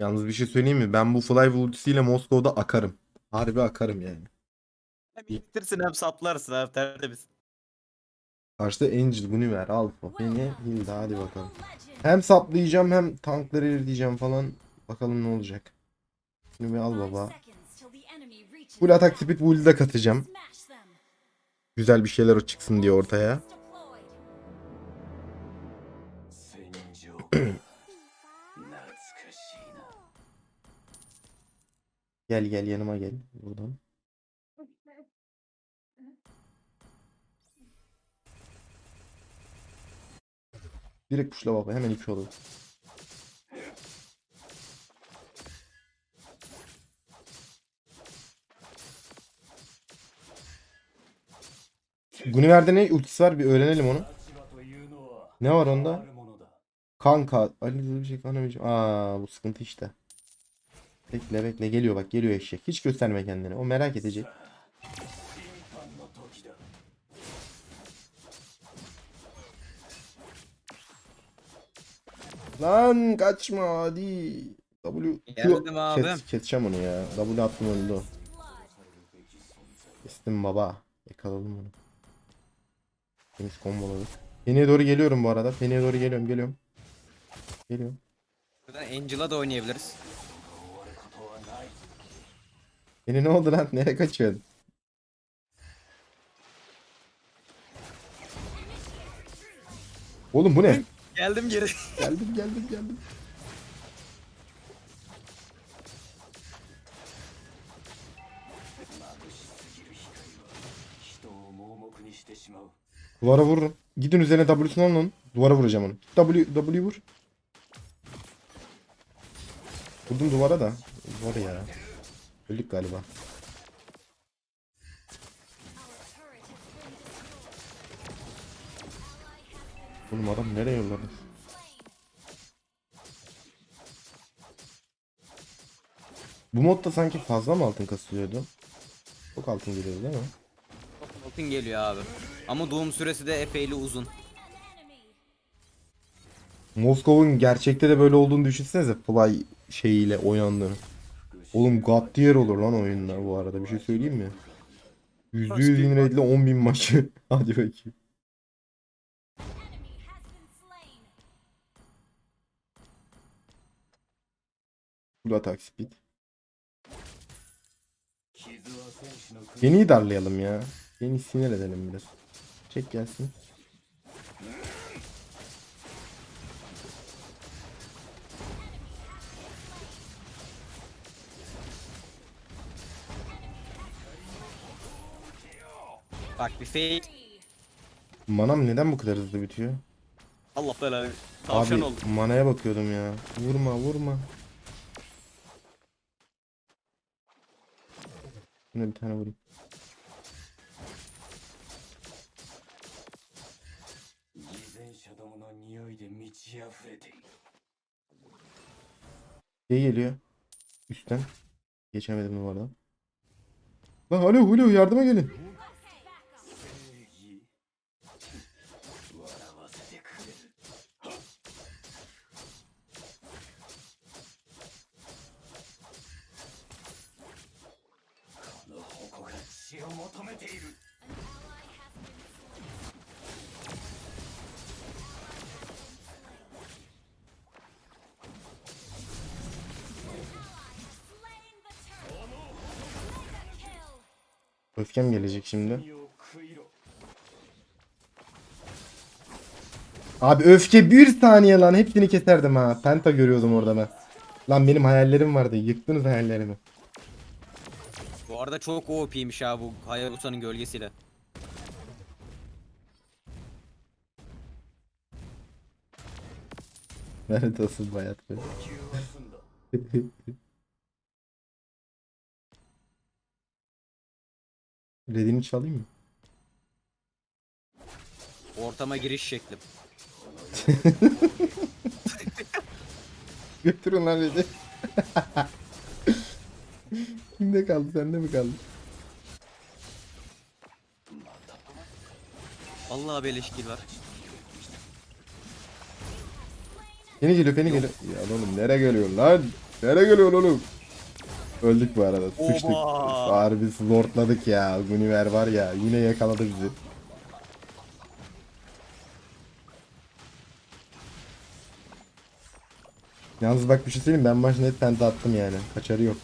Yalnız bir şey söyleyeyim mi? Ben bu Fly ultisiyle Moskova'da akarım. Harbi akarım yani. Hem iyitirsin hem saplarsın abi tertemiz. Karşıda Angel, Guinevere, Alpha, Penny, Hilda hadi bakalım. Hem saplayacağım hem tankları eriteceğim falan. Bakalım ne olacak. Şunu bir al baba. Full atak speed bull'ü de katacağım. Güzel bir şeyler çıksın diye ortaya. Gel gel yanıma gel buradan. Direkt puşla baba hemen iki olur. Guniver'de ne ultisi var bir öğrenelim onu. Ne var onda? Kanka. Ali bir şey anlamayacağım. Aa bu sıkıntı işte. Bekle bekle geliyor bak geliyor eşek. Hiç gösterme kendini. O merak edecek. Lan kaçma hadi. W Geldim abi. Kes, keseceğim onu ya. W attım öldü. Kestim baba. Yakaladım onu. Temiz komboladı. Feni'ye doğru geliyorum bu arada. Feni'ye doğru geliyorum geliyorum. Geliyorum. Buradan Angel'a da oynayabiliriz. Yine ne oldu lan? Nereye kaçıyorsun? Oğlum bu ne? Geldim geri. geldim geldim geldim. Duvara vurun. Gidin üzerine W'sunu alın onun. Duvara vuracağım onu. W, W vur. Vurdum duvara da. Var ya. Öldük galiba. Oğlum adam nereye yolladı? Bu modda sanki fazla mı altın kasılıyordu? Çok altın geliyordu değil mi? Çok altın geliyor abi. Ama doğum süresi de epeyli uzun. Moskova'nın gerçekte de böyle olduğunu düşünsenize Fly şeyiyle oynandığını. Oğlum God tier olur lan oyunlar bu arada bir şey söyleyeyim mi? %100 win rate ile 10.000 maçı. Hadi bakayım. Full attack speed. Yeniyi darlayalım ya. Yeni sinir edelim biraz. Çek gelsin. Bak bir fake. Manam neden bu kadar hızlı bitiyor? Allah belanı. Tavşan Abi, oldu. manaya bakıyordum ya. Vurma vurma. Şuna bir tane vurayım. Şey geliyor. Üstten. Geçemedim bu arada. Lan alo Hulu yardıma gelin. Öfkem gelecek şimdi. Abi öfke bir saniye lan hepsini keserdim ha. Penta görüyordum orada ben. Lan benim hayallerim vardı. Yıktınız hayallerimi. Bu arada çok OP'ymiş ha bu Hayabusa'nın gölgesiyle. Nerede asıl bayat böyle? Redini çalayım mı? Ortama giriş şeklim. Götürün lan Red'i. Kimde kaldı? Sende mi kaldı? Allah beleşkil var. Beni geliyor, beni geliyor. Ya oğlum nereye geliyor lan? Nereye geliyorsun oğlum? Öldük bu arada. Sıçtık. Oba. Harbi lordladık ya. Guniver var ya. Yine yakaladı bizi. Yalnız bak bir şey söyleyeyim ben maç net penta attım yani. Kaçarı yok.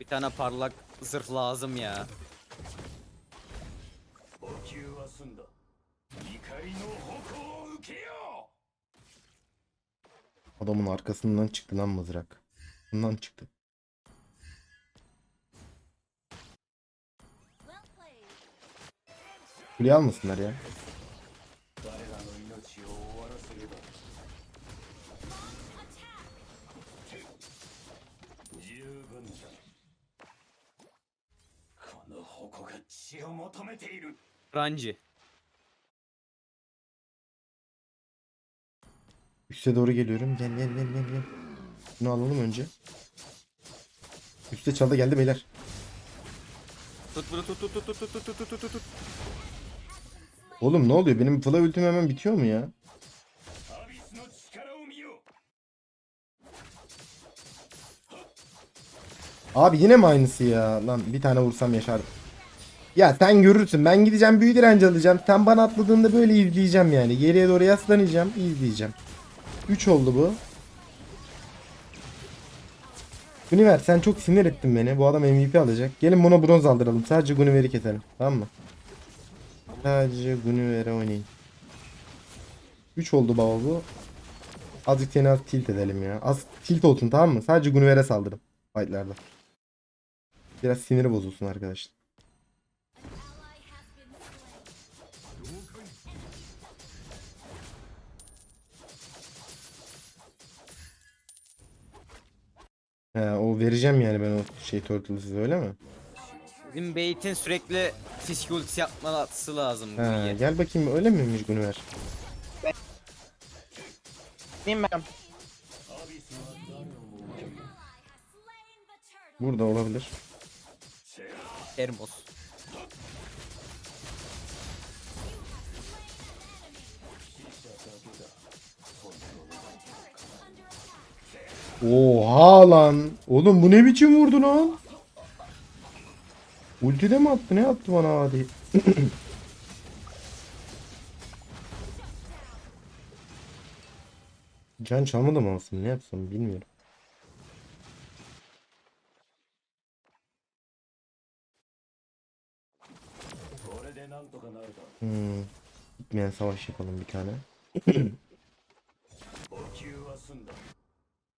Bir tane parlak zırh lazım ya. Adamın arkasından çıktı lan mızrak. Bundan çıktı. Kuleyi almasınlar ya. Ranji. Üste doğru geliyorum. Gel gel gel gel gel. Bunu alalım önce. Üste çalda geldi beyler. Tut bunu tut tut tut tut tut tut tut tut tut tut. Oğlum ne oluyor? Benim fly ultim hemen bitiyor mu ya? Abi yine mi aynısı ya? Lan bir tane vursam yaşardım. Ya sen görürsün. Ben gideceğim büyü direnci alacağım. Sen bana atladığında böyle izleyeceğim yani. Geriye doğru yaslanacağım. izleyeceğim. 3 oldu bu. Guniver sen çok sinir ettin beni. Bu adam MVP alacak. Gelin buna bronz aldıralım. Sadece Guniver'i keselim. Tamam mı? Sadece Guniver'e oynayın. 3 oldu baba bu. Azıcık seni az tilt edelim ya. Az tilt olsun tamam mı? Sadece Guniver'e saldırın. Fight'larda. Biraz siniri bozulsun arkadaşlar. He, o vereceğim yani ben o şey turtle'ı size öyle mi? Bizim Bait'in sürekli fisk ultisi yapması lazım. He, gel bakayım öyle miymiş Gunuver? Bilmem. Burada olabilir. Hermos. Oha lan. Oğlum bu ne biçim vurdu lan? Ultide mi attı? Ne attı bana hadi? Can çalmadı mı alsın? Ne yapsam bilmiyorum. Hmm. Gitmeyen savaş yapalım bir tane.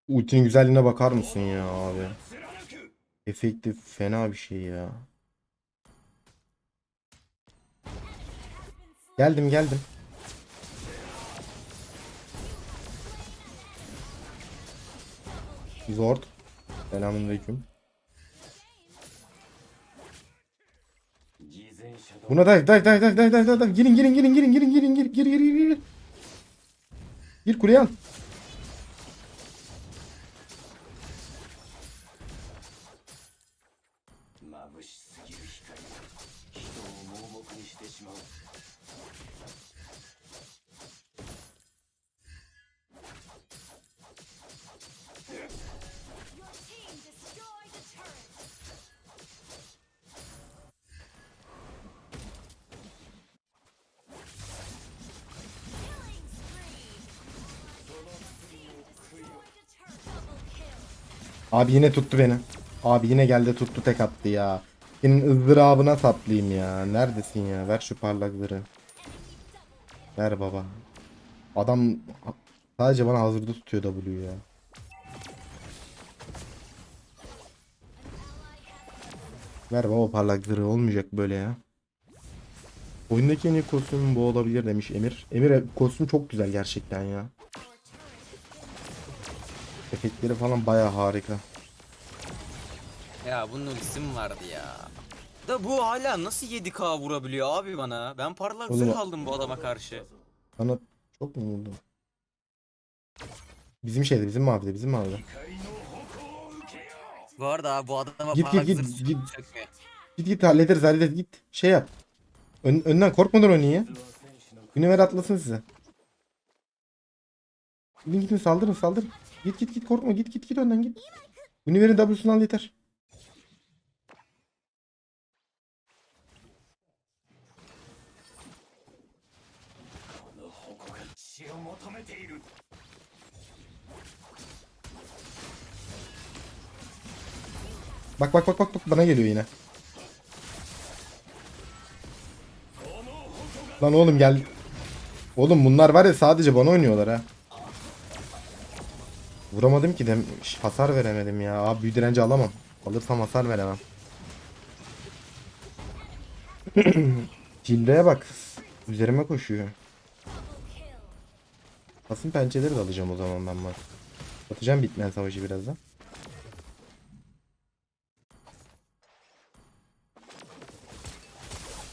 Ultinin güzelliğine bakar mısın ya abi? Efektif fena bir şey ya. Geldim geldim. Zord. Selamünaleyküm. Buna dive dive dive dive dive dive dive. Girin girin girin girin girin girin gir gir gir gir. Gir kuleye al. Abi yine tuttu beni. Abi yine geldi tuttu tek attı ya. Senin ızdırabına saplayayım ya. Neredesin ya? Ver şu parlakları. Ver baba. Adam sadece bana hazırda tutuyor W ya. Ver baba parlakları olmayacak böyle ya. Oyundaki en iyi kostüm bu olabilir demiş Emir. Emir kostüm çok güzel gerçekten ya. Efektleri falan baya harika. Ya bunun ultisi vardı ya? Da bu hala nasıl 7k vurabiliyor abi bana? Ben parlak Oğlum- zırh aldım bu adama karşı. Bana çok mu vurdu? Bizim şeyde bizim mavide bizim mavide. Bu arada abi bu adama Git, git, parlak git, zırh git. çökmüyor. Git git hallederiz hallederiz git şey yap. Ön, önden korkmadan oynayın ya. Günever atlasın size. Gidin gidin saldırın saldırın. Git git git korkma git git git önden git. Univer'in W'sunu al yeter. Bak bak bak bak bak bana geliyor yine. Lan oğlum gel. Oğlum bunlar var ya sadece bana oynuyorlar ha. Vuramadım ki de hasar veremedim ya. Abi büyü direnci alamam. Alırsam hasar veremem. Cildeye bak. Üzerime koşuyor. Basın pençeleri de alacağım o zaman ben bak. Atacağım bitmeyen savaşı birazdan.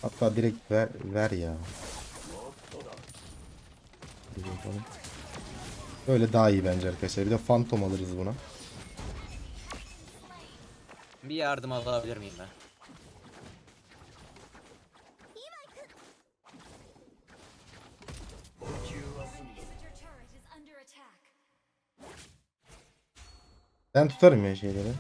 Hatta direkt ver, ver ya. Bir. Böyle daha iyi bence arkadaşlar. Bir de Phantom alırız buna. Bir yardım alabilir miyim ben? Ben tutarım ya şeyleri.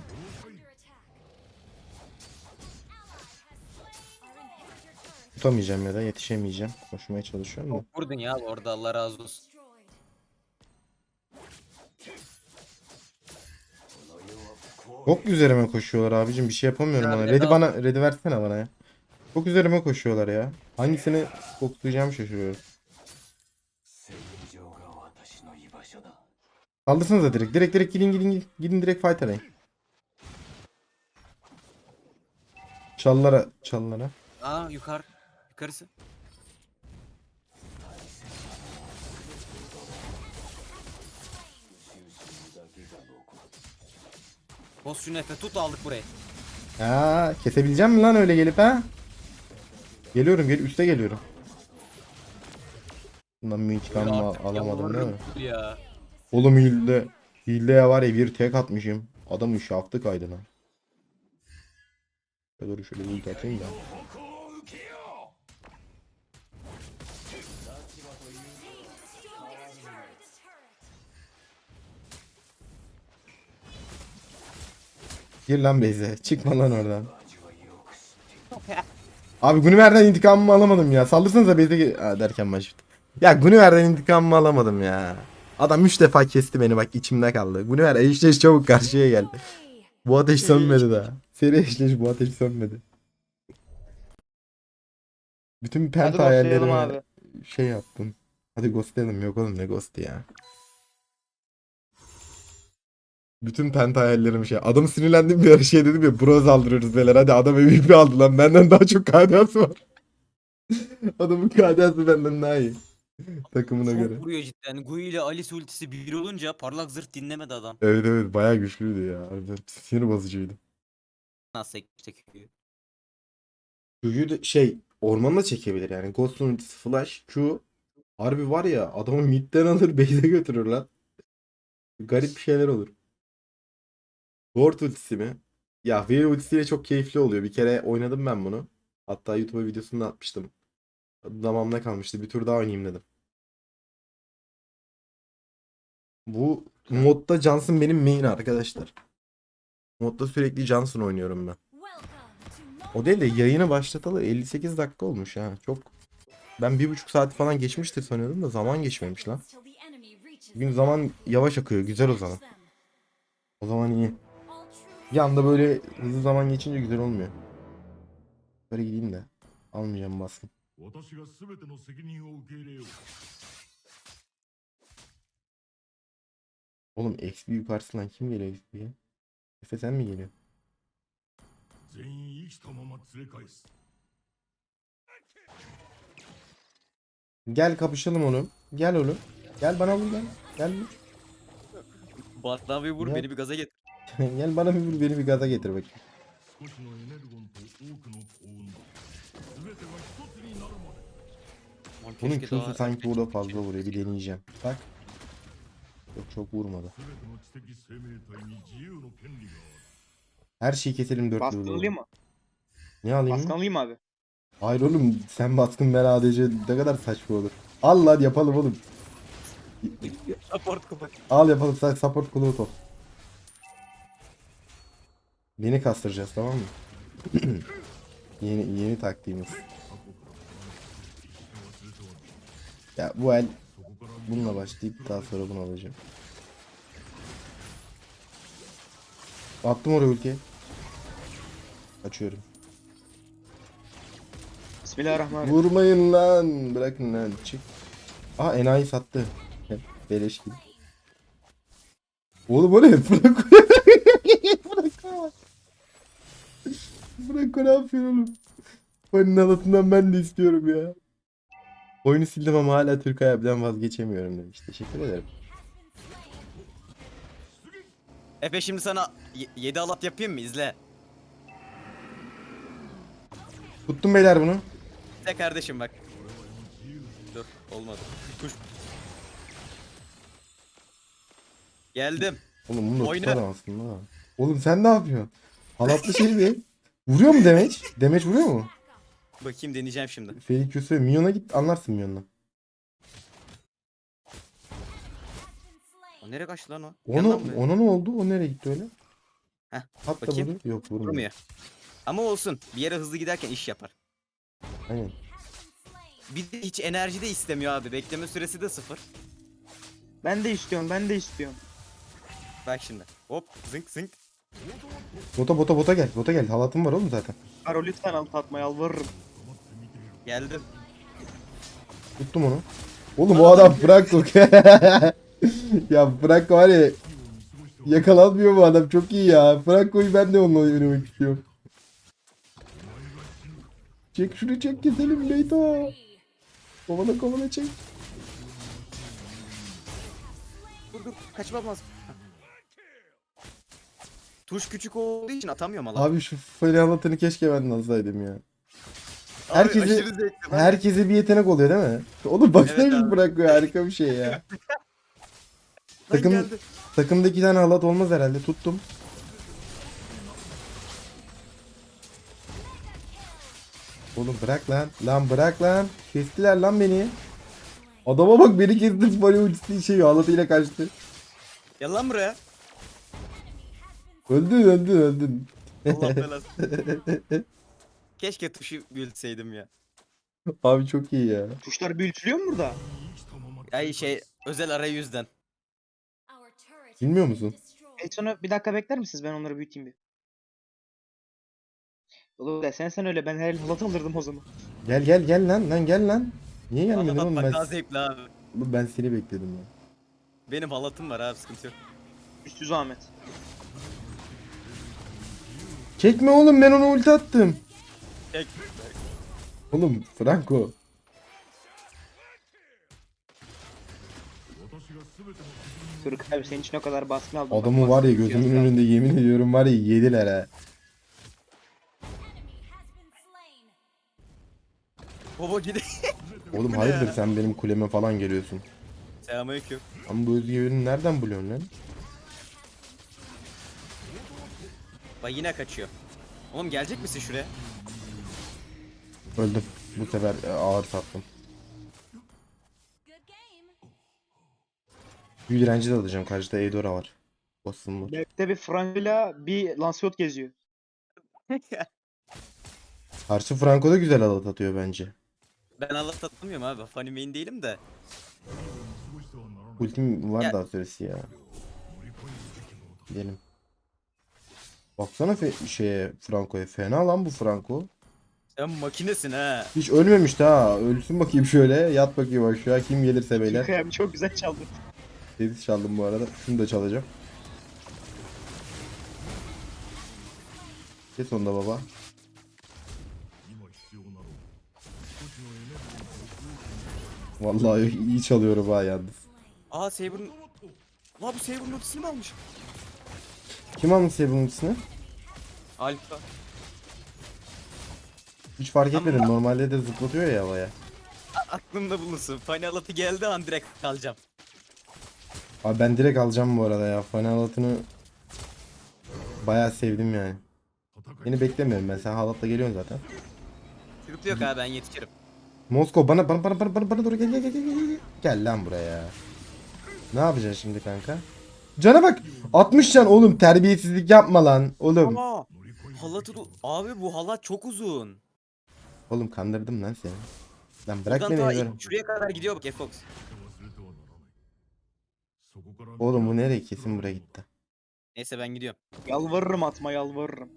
Tutamayacağım ya da yetişemeyeceğim. Koşmaya çalışıyorum da. Vurdun ya orada Allah razı olsun. Çok üzerime koşuyorlar abicim bir şey yapamıyorum bana. Red'i bana Red'i versene bana ya. Çok üzerime koşuyorlar ya. Hangisini koklayacağımı şaşırıyorum. Saldırsanıza direkt. Direkt direkt gidin gidin gidin, gidin direkt fight arayın. Çallara çallara. Aa yukarı. Yukarısı. Boz şu nefe tut aldık burayı. Ha, kesebileceğim mi lan öyle gelip ha? Geliyorum gel üste geliyorum. Bundan intikam al- Artık alamadım değil mi? Ya. Oğlum hilde. Hileye var ya bir tek atmışım. Adamın şaftı kaydı lan. Ya Dur şöyle bir ulti atayım da. Gir lan Beyze. Çıkma lan oradan. Abi Gunnver'den intikamımı alamadım ya. Saldırsanıza Beyze ha, derken baş. Ya Gunnver'den intikamımı alamadım ya. Adam 3 defa kesti beni bak içimde kaldı. Gunnver eşleş çabuk karşıya gel. Bu ateş sönmedi daha. Seri eşleş bu ateş sönmedi. Bütün penta abi. şey yaptım. Hadi ghostlayalım yok oğlum ne ghost ya. Bütün penta hayallerim şey. Adam sinirlendim bir ara şey dedim ya bronz aldırırız beyler. Hadi adam MVP aldı lan. Benden daha çok KDA'sı var. Adamın KDA'sı benden daha iyi. Takımına Çok göre. vuruyor cidden. Gui ile Alice ultisi bir olunca parlak zırt dinlemedi adam. Evet evet bayağı güçlüydü ya. Harbiden Sinir bozucuydu. Nasıl çekiyor? Q'yu da şey ormanda çekebilir yani. Ghost ultisi flash Q harbi var ya adamı midden alır base'e götürür lan. Garip bir şeyler olur. Ward ultisi mi? Ya Veil ultisiyle çok keyifli oluyor. Bir kere oynadım ben bunu. Hatta YouTube'a videosunu da atmıştım. Damamda kalmıştı. Bir tur daha oynayayım dedim. Bu modda Johnson benim main arkadaşlar. Modda sürekli Johnson oynuyorum ben. O değil de yayını başlatalı 58 dakika olmuş ha. Çok ben bir buçuk saat falan geçmiştir sanıyordum da zaman geçmemiş lan. Bugün zaman yavaş akıyor. Güzel o zaman. O zaman iyi. Bir anda böyle hızlı zaman geçince güzel olmuyor. Böyle gideyim de. Almayacağım baskın. Oğlum XP yukarısından kim geliyor XP'ye? Efe sen mi geliyor? Gel kapışalım oğlum. Gel oğlum. Gel bana vur gel. Gel vur. Batlavi vur Niye? beni bir gaza getir. Gel bana bir beni bir gaza getir bak. Bunun Q'su sanki burada fazla vuruyor bir deneyeceğim. Bak. Yok çok vurmadı. Her şeyi keselim dört Baskın alayım mı? Ne alayım Baskın alayım abi. Hayır oğlum sen baskın ben ADC ne kadar saçma olur. Al lan yapalım oğlum. support kulübü. Al yapalım sen support kulübü top. Beni kastıracağız tamam mı? yeni yeni taktiğimiz. Ya bu el bununla başlayıp daha sonra bunu alacağım. Attım oraya ülke. Açıyorum. Bismillahirrahmanirrahim. Vurmayın lan. Bırakın lan. Çık. Aa enayi sattı. Beleş gibi. Oğlum o ne? Bırak. Bırak ne yapıyor oğlum? Fanın halatından ben de istiyorum ya. Oyunu sildim ama hala Türk abiden vazgeçemiyorum demiş. Teşekkür ederim. Efe şimdi sana 7 alat yapayım mı? İzle. Tuttum beyler bunu. İzle kardeşim bak. Dur olmadı. Kuş. Geldim. Oğlum bunu da Oyna. tutarım aslında. ha. Oğlum sen ne yapıyorsun? Halatlı şey mi? Vuruyor mu demeç? Demeç vuruyor mu? Bakayım deneyeceğim şimdi. Fake Yusuf Minyon'a git anlarsın Minyon'dan. O nereye kaçtı lan o? Ona, Yandan mı? ona ne oldu? O nereye gitti öyle? Heh, Hatta bakayım. vuruyor. Yok vurmuyor. Vurmuyor. Ama olsun. Bir yere hızlı giderken iş yapar. Aynen. Bir de hiç enerji de istemiyor abi. Bekleme süresi de sıfır. Ben de istiyorum, ben de istiyorum. Bak şimdi. Hop zınk zınk. Bota bota bota gel. Bota gel. Halatım var oğlum zaten. Karo lütfen al tatma yalvarırım. Geldim. Tuttum onu. Oğlum o adam Franco. ya Franco var ya yakalanmıyor bu adam çok iyi ya. Franco'yu ben de onunla oynamak istiyorum. Çek şunu çek keselim Beyto. Kovala kovala çek. Dur dur kaçmam lazım. Tuş küçük olduğu için atamıyorum Allah. Abi şu Feli halatını keşke ben de alsaydım ya. Abi herkesi- aşırı zevkli lan. Herkese bir yetenek oluyor değil mi? Oğlum baksana Evet abi. Franco'ya harika bir şey ya. Lan takım- geldi. Takımda iki tane halat olmaz herhalde tuttum. Oğlum bırak lan. Lan bırak lan. Kestiler lan beni. Adama bak beni kesti. Bari ultisi şey halatıyla kaçtı. Gel lan buraya. Öldün öldün öldün. Allah belası. Keşke tuşu büyütseydim ya. Abi çok iyi ya. Tuşlar büyütülüyor mu burada? Ay şey özel arayüzden. Bilmiyor musun? Elson'u bir dakika bekler misiniz? Ben onları büyüteyim bir. Oğlum sen sen öyle ben her halat alırdım o zaman. Gel gel gel lan lan gel lan. Niye gelmedin Halat oğlum atmak ben, daha zevkli abi. ben seni bekledim ya. Benim halatım var abi sıkıntı yok. Üstü zahmet. Çekme oğlum ben ona ulti attım. Çek. Oğlum Franco. Turk abi senin için o kadar baskın aldım. Adamı var ya gözümün önünde yemin ediyorum var ya yediler ha. Baba gidi. Oğlum hayırdır sen benim kuleme falan geliyorsun. Selamünaleyküm. Ama bu özgüveni nereden buluyorsun lan? Bak yine kaçıyor. Oğlum gelecek misin şuraya? Öldüm. Bu sefer e, ağır sattım. Büyü direnci de alacağım. Karşıda Eudora var. Boss'um var. Map'te bir Franco'yla bir Lancelot geziyor. Karşı Franco da güzel alat atıyor bence. Ben Allah tanımıyorum abi. Funny main değilim de. Ultim var Ya- daha süresi ya. Gidelim. Baksana fe- şeye Franco'ya. Fena lan bu Franco. Sen makinesin ha. Hiç ölmemişti ha. Ölsün bakayım şöyle. Yat bakayım aşağı. Kim gelirse beyler. Çok güzel çaldı. Tesis çaldım bu arada. Şunu da çalacağım. Kes onu da baba. Vallahi iyi çalıyorum ha yalnız. Aa Saber'ın... Lan bu Saber'ın ultisini mi almış? Kim almış Saber'ın ultisini? Alfa. Hiç fark etmedim. Normalde de zıplatıyor ya havaya. Aklımda bulunsun. Funny alatı geldi an direkt kalacağım. Abi ben direkt alacağım bu arada ya. Fana halatını bayağı sevdim yani. Beni beklemiyorum ben. Sen halatla geliyorsun zaten. Sıkıntı yok abi ben yetişirim. Moskova bana bana bana bana bana, bana doğru gel gel gel gel gel. Gel lan buraya. Ne yapacaksın şimdi kanka? Cana bak. 60 can oğlum terbiyesizlik yapma lan oğlum. Ama halatı abi bu halat çok uzun. Oğlum kandırdım lan seni. Lan bırak Buradan beni daha şuraya kadar gidiyor bak Fox. Oğlum bu nereye kesin buraya gitti. Neyse ben gidiyorum. Yalvarırım atma yalvarırım.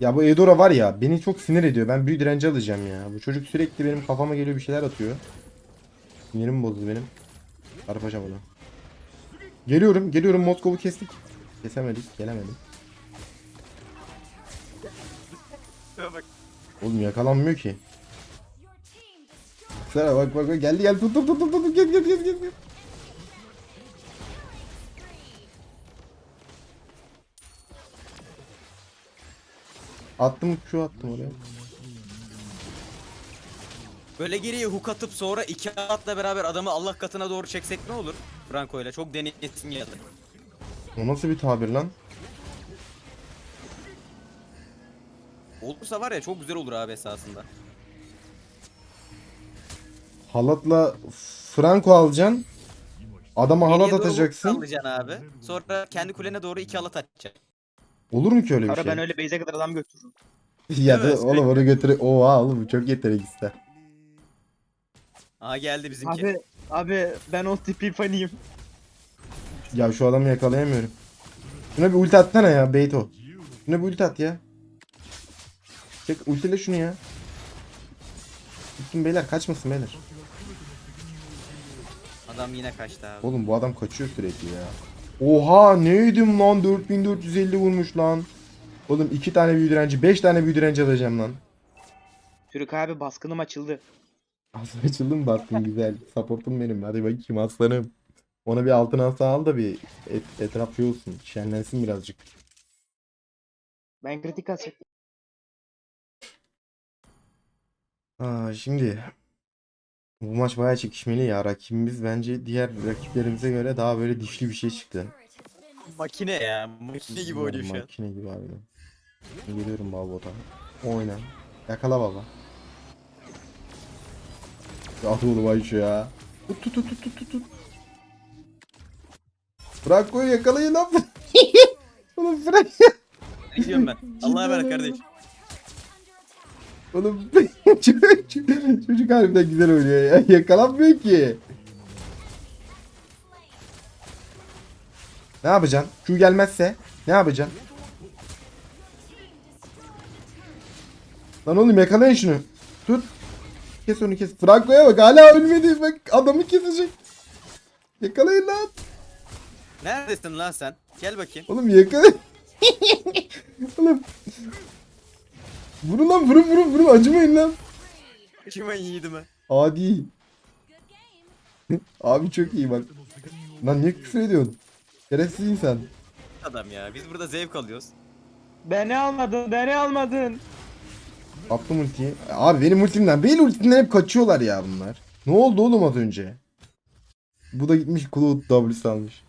Ya bu Eudora var ya beni çok sinir ediyor. Ben büyü direnci alacağım ya. Bu çocuk sürekli benim kafama geliyor bir şeyler atıyor. Sinirim bozdu benim. Çarpacağım onu. Geliyorum, geliyorum. Moskov'u kestik. Kesemedik, gelemedim. Oğlum yakalanmıyor ki. Sana bak bak bak geldi geldi tut tut tut tut tut gel gel gel. gel. Attım şu attım oraya. Böyle geriye hook atıp sonra iki atla beraber adamı Allah katına doğru çeksek ne olur? Franco ile çok deneyesin geldi. O nasıl bir tabir lan? Olursa var ya çok güzel olur abi esasında. Halatla Franco alacaksın. Adama halat Geriye doğru atacaksın. Alacaksın abi. Sonra kendi kulene doğru iki halat atacaksın. Olur mu ki öyle bir Ara şey? ben öyle base'e kadar adam götürürüm. ya da Evet, oğlum onu götür. Oha oğlum bu çok yetenek Aha geldi bizimki. Abi abi ben o tipi fanıyım. Ya şu adamı yakalayamıyorum. Şuna bir ulti atsana ya Beyto. Şuna bir ulti at ya. Çek ultiyle şunu ya. Tuttum beyler kaçmasın beyler. Adam yine kaçtı abi. Oğlum bu adam kaçıyor sürekli ya. Oha neydim lan 4450 vurmuş lan. Oğlum iki tane büyü direnci 5 tane büyü direnci alacağım lan. Türk abi baskınım açıldı. Aslında açıldı mı baskın güzel. Supportum benim. Hadi bakayım aslanım. Ona bir altın asa al da bir et, etraf şey olsun. Şenlensin birazcık. Ben kritik atacak. Aa, şimdi bu maç bayağı çekişmeli ya. Rakibimiz bence diğer rakiplerimize göre daha böyle dişli bir şey çıktı. Makine ya. Makine gibi oynuyor şu an. Makine gibi harbiden. Geliyorum Balbot'a. Oyna. Yakala baba. Ya oğlum ay şu ya. Tut tut tut tut tut tut. Franco'yu yakalayın lan. oğlum Franco. Gidiyorum ben. Allah'a emanet kardeş. Oğlum çocuk harbiden güzel oynuyor ya. Yakalanmıyor ki. Ne yapacaksın? Q gelmezse ne yapacaksın? Lan oğlum yakalayın şunu. Tut. Kes onu kes. Franco'ya bak hala ölmedi. Bak adamı kesecek. Yakalayın lan. Neredesin lan sen? Gel bakayım. Oğlum yakalayın. oğlum. Vurun lan vurun vurun vurun acımayın lan. Kime iyiydi mi? Adi. Abi çok iyi bak. Lan niye küfür ediyorsun? Şerefsiz insan. Adam ya. Biz burada zevk alıyoruz. Beni almadın beni almadın. Attım ultiyi. E, abi benim ultimden. Benim ultimden hep kaçıyorlar ya bunlar. Ne oldu oğlum az önce? Bu da gitmiş Cloud W'si almış.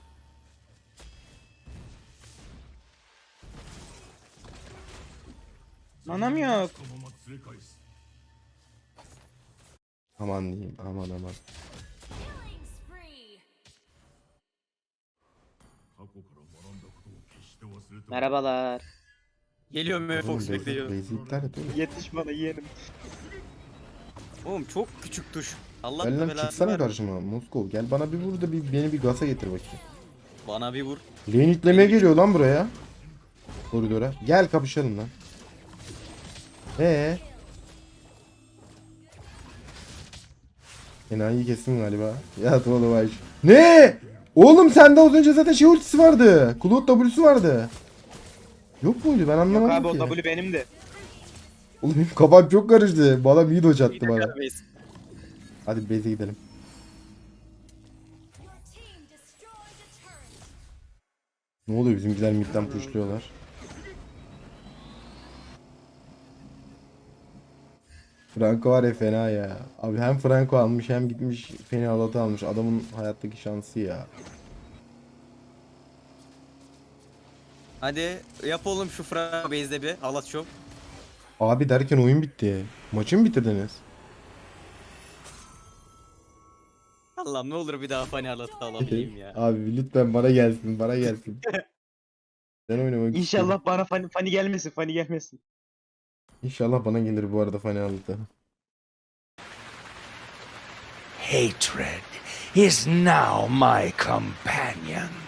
Manam yok. Aman diyeyim aman aman. Merhabalar. Geliyorum ben Fox bekliyor. İptal et oğlum. Yetiş bana yeğenim. Oğlum çok küçük tuş. Allah Gel lan belanı çıksana ver. karşıma Moskov. Gel bana bir vur da bir, beni bir gaza getir bakayım. Bana bir vur. Lane itlemeye geliyor lan buraya. Koridora. Gel kapışalım lan. Ee. Enayi kesin galiba. Ya oğlum ay. Ne? Oğlum sende az önce zaten şey ultisi vardı. Cloud W'su vardı. Yok muydu ben Yok anlamadım abi o ki. W benimdi. Oğlum benim kafam çok karıştı. Bana bir dodge attı bana. Hadi base'e gidelim. Ne oluyor bizimkiler midden pushluyorlar. Franco var ya fena ya. Abi hem Franco almış hem gitmiş Alat'ı almış. Adamın hayattaki şansı ya. Hadi yap oğlum şu Franco base'de bir halat şov. Abi derken oyun bitti. Maçı mı bitirdiniz? Allah'ım ne olur bir daha Fanny Arlat'ı alabileyim ya. Abi lütfen bana gelsin bana gelsin. ben oynamak istiyorum. İnşallah bana fani, fani gelmesin fani gelmesin. İnşallah bana gelir bu arada Fanny Arlata. Hatred is now my companion.